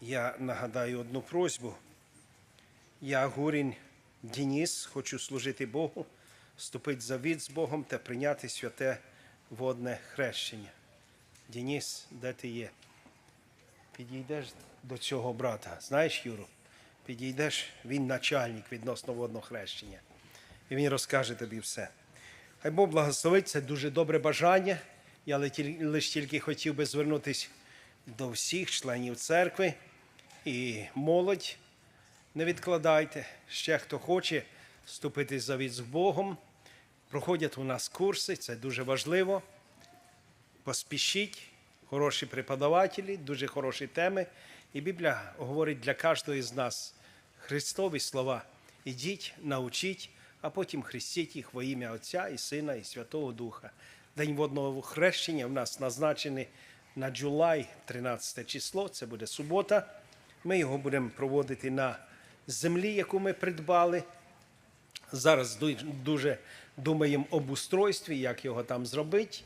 Я нагадаю одну просьбу. Я Гурін Дініс, хочу служити Богу, вступити завіт з Богом та прийняти святе водне хрещення. Дініс, де ти є? Підійдеш до цього брата. Знаєш, Юру? Підійдеш, він начальник відносно водного хрещення. І він розкаже тобі все. Хай Бог благословить, це дуже добре бажання. Я лише тільки хотів би звернутися до всіх членів церкви і молодь. Не відкладайте. Ще хто хоче вступити в завіт з Богом. Проходять у нас курси, це дуже важливо. Поспішіть, хороші преподавателі, дуже хороші теми. І Біблія говорить для кожного з нас Христові слова. Ідіть, научіть, а потім хрестіть їх во ім'я Отця і Сина, і Святого Духа. День водного хрещення в нас назначений на Джулай, 13 число, це буде субота. Ми його будемо проводити на землі, яку ми придбали. Зараз дуже думаємо об устройстві, як його там зробити.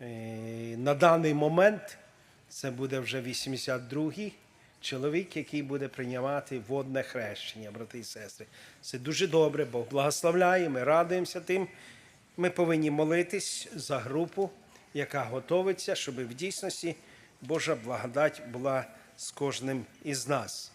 Е, На даний момент це буде вже 82-й чоловік, який буде приймати водне хрещення, брати і сестри. Це дуже добре, Бог благословляє, ми радуємося тим. Ми повинні молитись за групу, яка готовиться, щоб в дійсності Божа благодать була з кожним із нас.